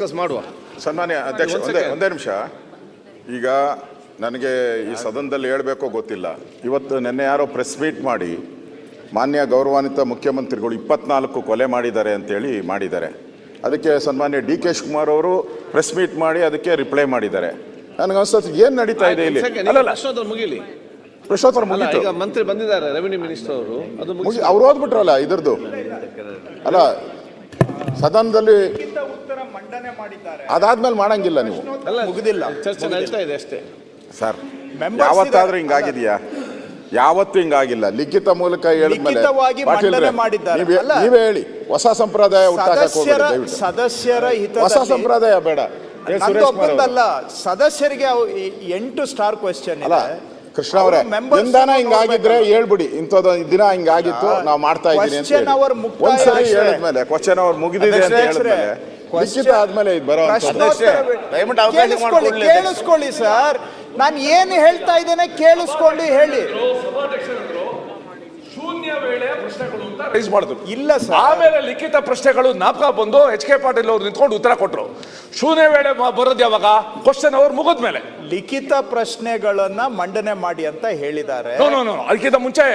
Discuss ಮಾಡುವ. ಸನ್ಮಾನ್ಯ ಅಧ್ಯಕ್ಷ ಒಂದೇ ಒಂದೇ ನಿಮಿಷ. ಈಗ ನನಗೆ ಈ ಸದನದಲ್ಲಿ ಹೇಳಬೇಕೋ ಗೊತ್ತಿಲ್ಲ. ಇವತ್ತು ನಿನ್ನೆ ಯಾರೋ ಪ್ರೆಸ್ ಮೀಟ್ ಮಾಡಿ ಮಾನ್ಯ ಗೌರವಾನ್ವಿತ ಮುಖ್ಯಮಂತ್ರಿಗಳು ಇಪ್ಪತ್ನಾಲ್ಕು ಕೊಲೆ ಮಾಡಿದ್ದಾರೆ ಅಂತೇಳಿ ಮಾಡಿದ್ದಾರೆ. ಅದಕ್ಕೆ ಸನ್ಮಾನ್ಯ ಡಿ ಕೆ ಶಿವಕುಮಾರ್ ಅವರು ಪ್ರೆಸ್ ಮೀಟ್ ಮಾಡಿ ಅದಕ್ಕೆ ರಿಪ್ಲೈ ಮಾಡಿದ್ದಾರೆ. ನನಗೆ ಅನ್ಸುತ್ತೆ ಏನು ನಡೀತಾ ಇದೆ ಇಲ್ಲಿ? ಅಲ್ಲಲ್ಲ. ಪ್ರಶ್ನೋತ್ತರ ಮುಗಿಲಿ. ಪ್ರಶ್ನೋತ್ತರ ಮುಗಿತು. ಈಗ ಮಂತ್ರಿ ಬಂದಿದ್ದಾರೆ ರೆವಿನ್ಯೂ ಮಿನಿಸ್ಟರ್ ಅವರು. ಅದು ಮುಗಿಸಿ. ಅವ್ರು ಓದ್ಬಿಟ್ರಲ್ಲ ಇದ್ರದ್ದು? ಅಲ್ಲ ಸದನದಲ್ಲಿ ಅದಾದ್ಮೇಲೆ ಮಾಡಂಗಿಲ್ಲ ನೀವು. ಮುಗಿದಿಲ್ಲ. ಚರ್ಚೆ ನಡೀತಾ ಇದೆ ಅಷ್ಟೇ. ಸರ್ ಯಾವತ್ತಾದ್ರೂ. ಹಿಂಗಾಗಿದೆಯಾ? ಯಾವತ್ತೂ ಹಿಂಗಾಗಿಲ್ಲ. ಲಿಖಿತ ಮೂಲಕ ಹೇಳಿದ್ಮೇಲೆ. ಲಿಖಿತವಾಗಿ ಪಾಟೀಲ್ರೆ, ಮಂಡನೆ ಮಾಡಿದ್ದಾರೆ. ನೀವೇ- ಹೇಳಿ. ಹೊಸ ಸಂಪ್ರದಾಯ ಸದಸ್ಯರ ಹೊಸ ಸಂಪ್ರದಾಯ ಬೇಡ. ಸದಸ್ಯರಿಗೆ ಅವು ಎಂಟು ಸ್ಟಾರ್ ಕ್ವಶನ್ ಅಲ್ಲ ಕೃಷ್ಣ ಅವರೇ ದಿನದಾನ ಹಿಂಗಾಗಿದ್ರೆ ಹೇಳ್ಬಿಡಿ ಇಂಥದ್ದು ದಿನ ಹಿಂಗಾಗಿತ್ತು ನಾವು ಮಾಡ್ತಾ ಇದ್ದೀನಿ ಅಂತ Question ಹೇಳಿ. hour ಮುಕ್ತಾಯ ಒಂದ್ಸರಿ ಅಷ್ಟೇ. ಹೇಳಿದ್ಮೇಲೆ ಕ್ವಶನ್ ಅವ್ರು ಮುಗಿದಿದೆ ಅಂತ ಅಧ್ಯಕ್ಷರೇ, ಹೇಳಿದ್ಮೇಲೆ question- ಲಿಖಿತ ಆದ್ಮೇಲೆ ಇದು ಬರೋ ಪ್ರಶ್ನೋತ್ತರ ದಯವಿಟ್ಟು ಅವಕಾಶ ಕೇಳಿಸ್ಕೊಳ್ಳಿ ಮಾಡ್ಕೊಡ್ಲಿ ಕೇಳಿಸ್ಕೊಳ್ಳಿ ಸರ್ ನಾನು ಏನು ಹೇಳ್ತಾ ಇದ್ದೇನೆ ಕೇಳಿಸ್ಕೊಂಡು ಹೇಳಿ. ಪ್ರಶ್ನೆಗಳು ಅಂತ ರೈಸ್ ಮಾಡಿದ್ರು ಇಲ್ಲ ಸರ್. ಆಮೇಲೆ ಲಿಖಿತ ಪ್ರಶ್ನೆಗಳು ನಾಪಕ ಬಂದು ಎಚ್ ಕೆ ಪಾಟೀಲ್ ಅವರು ನಿಂತ್ಕೊಂಡು ಉತ್ತರ ಕೊಟ್ಟರು ಶೂನ್ಯ ವೇಳೆ ಬರೋದು ಯಾವಾಗ? ಕ್ವಶನ್ ಅವ್ರು ಮುಗಿದ್ಮೇಲೆ ಲಿಖಿತ ಪ್ರಶ್ನೆಗಳನ್ನ ಮಂಡನೆ ಮಾಡಿ ಅಂತ ಹೇಳಿದ್ದಾರೆ. ನೋ ನೋ ನೋ ಅದಕ್ಕಿಂತ ಮುಂಚೆ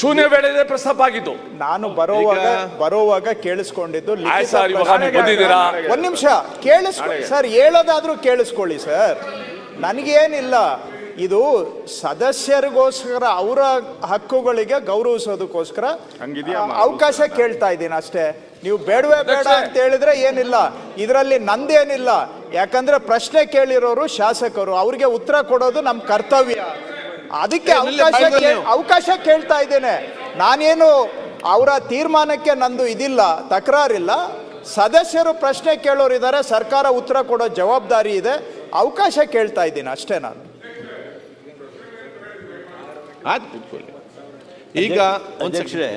ಶೂನ್ಯ ವೇಳೆ ಪ್ರಸ್ತಾಪ ಆಗಿತ್ತು ನಾನು ಬರೋವಾಗ ಬರೋವಾಗ ಕೇಳಿಸ್ಕೊಂಡಿದ್ದು ಸರ್, ಇವಾಗ ನೀವು ಬಂದಿದ್ದೀರಾ? ಒಂದ್ ನಿಮಿಷ ಕೇಳಿಸ್ಕೊಳ್ಳಿ ಸರ್ ಹೇಳೋದಾದ್ರೂ ಕೇಳಿಸ್ಕೊಳ್ಳಿ ಸರ್. ನನಗೇನಿಲ್ಲ. ಇದು ಸದಸ್ಯರಿಗೋಸ್ಕರ ಅವರ ಹಕ್ಕುಗಳಿಗೆ ಗೌರವಿಸೋದಕ್ಕೋಸ್ಕರ ಅವಕಾಶ ಕೇಳ್ತಾ ಇದ್ದೀನಿ ಅಷ್ಟೇ. ನೀವು ಬೇಡವೇ ಬೇಡ ಅಂತ ಹೇಳಿದ್ರೆ ಏನಿಲ್ಲ. ಇದರಲ್ಲಿ ನಂದೇನಿಲ್ಲ. ಯಾಕಂದ್ರೆ ಪ್ರಶ್ನೆ ಕೇಳಿರೋರು ಶಾಸಕರು. ಅವ್ರಿಗೆ ಉತ್ತರ ಕೊಡೋದು ನಮ್ಮ ಕರ್ತವ್ಯ. ಅದಕ್ಕೆ ಅವಕಾಶ ಅವಕಾಶ ಕೇಳ್ತಾ ಇದ್ದೇನೆ. ನಾನೇನು ಅವರ ತೀರ್ಮಾನಕ್ಕೆ ನಂದು ಇದಿಲ್ಲ ತಕರಾರಿಲ್ಲ. ಸದಸ್ಯರು ಪ್ರಶ್ನೆ ಕೇಳೋರಿದ್ದಾರೆ ಸರ್ಕಾರ ಉತ್ತರ ಕೊಡೋ ಜವಾಬ್ದಾರಿ ಇದೆ. ಅವಕಾಶ ಕೇಳ್ತಾ ಇದ್ದೀನಿ ಅಷ್ಟೇ ನಾನು. ಆಯ್ತು. ಕೂತ್ಕೊಳ್ಳಿ ಈಗ. ಅಧ್ಯಕ್ಷರೇ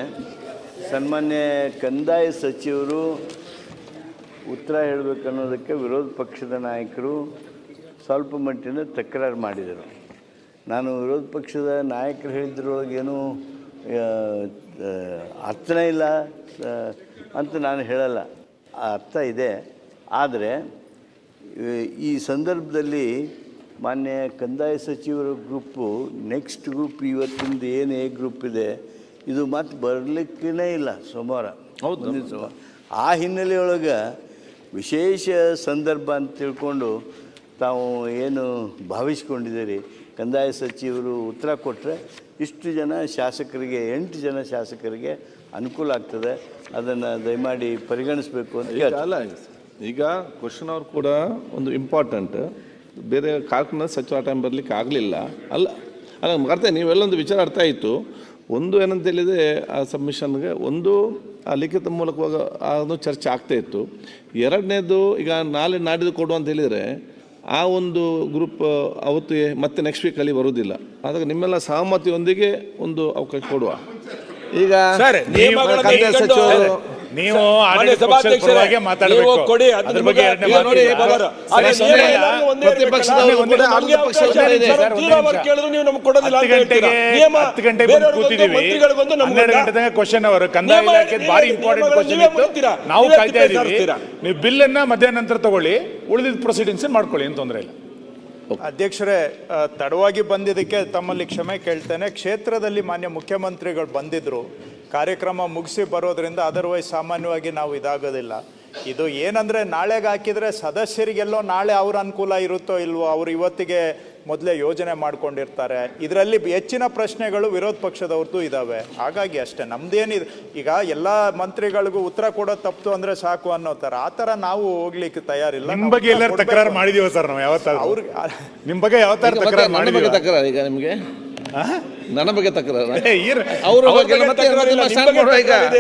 ಸನ್ಮಾನ್ಯ ಕಂದಾಯ ಸಚಿವರು ಉತ್ತರ ಹೇಳಬೇಕನ್ನೋದಕ್ಕೆ ವಿರೋಧ ಪಕ್ಷದ ನಾಯಕರು ಸ್ವಲ್ಪ ಮಟ್ಟಿನ ತಕರಾರು ಮಾಡಿದರು. ನಾನು ವಿರೋಧ ಪಕ್ಷದ ನಾಯಕರು ಹೇಳಿದ್ರೊಳಗೇನು ಅರ್ಥನೇ ಇಲ್ಲ ಅಂತ ನಾನು ಹೇಳಲ್ಲ. ಆ ಅರ್ಥ ಇದೆ. ಆದರೆ ಈ ಸಂದರ್ಭದಲ್ಲಿ ಮಾನ್ಯ ಕಂದಾಯ ಸಚಿವರ ಗ್ರೂಪು ನೆಕ್ಸ್ಟ್ ಗ್ರೂಪ್ ಇವತ್ತಿಂದ ಏನು ಎ ಗ್ರೂಪ್ ಇದೆ ಇದು ಮತ್ತೆ ಬರಲಿಕ್ಕೇ ಇಲ್ಲ ಸೋಮವಾರ. ಹೌದು. ಸೋಮವಾರ. ಆ ಹಿನ್ನೆಲೆಯೊಳಗೆ ವಿಶೇಷ ಸಂದರ್ಭ ಅಂತ ತಿಳ್ಕೊಂಡು ತಾವು ಏನು ಭಾವಿಸ್ಕೊಂಡಿದ್ದೀರಿ? ಕಂದಾಯ ಸಚಿವರು ಉತ್ತರ ಕೊಟ್ಟರೆ ಇಷ್ಟು ಜನ ಶಾಸಕರಿಗೆ ಎಂಟು ಜನ ಶಾಸಕರಿಗೆ ಅನುಕೂಲ ಆಗ್ತದೆ. ಅದನ್ನು ದಯಮಾಡಿ ಪರಿಗಣಿಸಬೇಕು ಅಂತ ಅಲ್ಲ ಈಗ ಕ್ವಶನ್ ಅವ್ರು ಕೂಡ ಒಂದು ಇಂಪಾರ್ಟೆಂಟ್ ಬೇರೆ ಕಾರ್ಯಕ್ರಮ ಸಚಿವ ಟೈಮ್ ಬರಲಿಕ್ಕೆ ಆಗಲಿಲ್ಲ. ಅಲ್ಲ ಅಲ್ಲ ನಮ್ಗೆ ಅರ್ಥ ನೀವೆಲ್ಲೊಂದು ವಿಚಾರ ಅರ್ಥ ಆಯಿತು. ಒಂದು ಏನಂತ ಹೇಳಿದರೆ ಆ ಸಬ್ಮಿಷನ್ಗೆ ಒಂದು ಆ ಲಿಖಿತ ಮೂಲಕವಾಗ ಅದು ಚರ್ಚೆ ಆಗ್ತಾ ಇತ್ತು. ಎರಡನೇದು ಈಗ ನಾಳೆ ನಾಡಿದ್ದು ಕೊಡು ಅಂತ ಹೇಳಿದರೆ ಆ ಒಂದು ಗ್ರೂಪ್ ಅವತ್ತು ಮತ್ತೆ ನೆಕ್ಸ್ಟ್ ವೀಕ್ ಅಲ್ಲಿ ಬರುವುದಿಲ್ಲ. ಆದಾಗ ನಿಮ್ಮೆಲ್ಲ ಸಹಮತಿಯೊಂದಿಗೆ ಒಂದು ಅವಕಾಶ ಕೊಡುವ. ಈಗ ಸಚಿವರು ನೀವು ಮಾನ್ಯ ಪಕ್ಷದ ಸಭಾಧ್ಯಕ್ಷರೇ, ಮಾತಾಡಬೇಕು. ನೀವು ಕೊಡಿ, ಅದ್ರ ಬಗ್ಗೆ ನೋಡಿ, ಕೇಳಿದ್ರು ನೀವು ನಮ್ಗೆ ಕೊಡೋದಿಲ್ಲ ಹತ್ತು ಹತ್ತು ಬಂದು ಕೂತಿದ್ದೀವಿ ಹನ್ನೆರಡು ಗಂಟೆ ತನಕ ಕ್ವಶನ್ ಅವರು ಕಂದಾಯ ಇಲಾಖೆ ಭಾರಿ ಇಂಪಾರ್ಟೆಂಟ್ ಕ್ವಶನ್ ಇತ್ತು. ನಾವು ಕಾಯ್ತಾ ಇದೀವಿ ನೀವು ಬಿಲ್ ಬಿಲ್ಲನ್ನ ಮಧ್ಯಾಹ್ನ ನಂತರ ತಗೊಳ್ಳಿ ಉಳಿದಿದ್ದ ಪ್ರೊಸೀಡಿಂಗ್ಸ್ ಮಾಡ್ಕೊಳ್ಳಿ ಏನು ತೊಂದರೆ ಇಲ್ಲ. ಅಧ್ಯಕ್ಷರೇ ಆ, ತಡವಾಗಿ ಬಂದಿದ್ದಕ್ಕೆ ತಮ್ಮಲ್ಲಿ ಕ್ಷಮೆ ಕೇಳ್ತೇನೆ. ಕ್ಷೇತ್ರದಲ್ಲಿ ಮಾನ್ಯ ಮುಖ್ಯಮಂತ್ರಿಗಳು ಬಂದಿದ್ರು. ಕಾರ್ಯಕ್ರಮ ಮುಗಿಸಿ ಬರೋದ್ರಿಂದ ಅದರ್ವೈಸ್ ಸಾಮಾನ್ಯವಾಗಿ ನಾವು ಇದಾಗೋದಿಲ್ಲ. ಇದು ಏನಂದರೆ ನಾಳೆಗೆ ಹಾಕಿದರೆ ಸದಸ್ಯರಿಗೆಲ್ಲೋ ನಾಳೆ ಅವ್ರ ಅನುಕೂಲ ಇರುತ್ತೋ ಇಲ್ವೋ ಅವ್ರು ಇವತ್ತಿಗೆ ಮೊದಲೇ ಯೋಜನೆ ಮಾಡ್ಕೊಂಡಿರ್ತಾರೆ. ಇದರಲ್ಲಿ ಹೆಚ್ಚಿನ ಪ್ರಶ್ನೆಗಳು ವಿರೋಧ ಪಕ್ಷದವ್ರದ್ದು ಇದ್ದಾವೆ ಹಾಗಾಗಿ ಅಷ್ಟೇ ನಮ್ದೇನಿದೆ ಈಗ ಎಲ್ಲ ಮಂತ್ರಿಗಳಿಗೂ ಉತ್ತರ ಕೊಡೋ ತಪ್ಪು ಅಂದರೆ ಸಾಕು ಅನ್ನೋ ಥರ ಆ ಥರ ನಾವು ಹೋಗ್ಲಿಕ್ಕೆ ತಯಾರಿಲ್ಲ. ನಿಮ್ಮ ಬಗ್ಗೆ ಎಲ್ಲರೂ ತಕರಾರು ಮಾಡಿದೀವಿ ಸರ್ ನಾವು ಯಾವತ್ತಾದ್ರು? ಅವ್ರಿಗೆ ನಿಮ್ಮ ಬಗ್ಗೆ ಯಾವ ಥರ ತಕರಾರು ಮಾಡಿದೀವಿ? ತಕರಾರು ಈಗ ನಿಮಗೆ? ನನ್ನ ಬಗ್ಗೆ ತಕರಾರ? ಏ, ಅವ್ರ ಬಗ್ಗೆ ಮತ್ತೆ ತಕರಾರಿಲ್ಲ, ನಿಮ್ಮ ಬಗ್ಗೆ ಈಗ ತಕರಾರಿದೆ.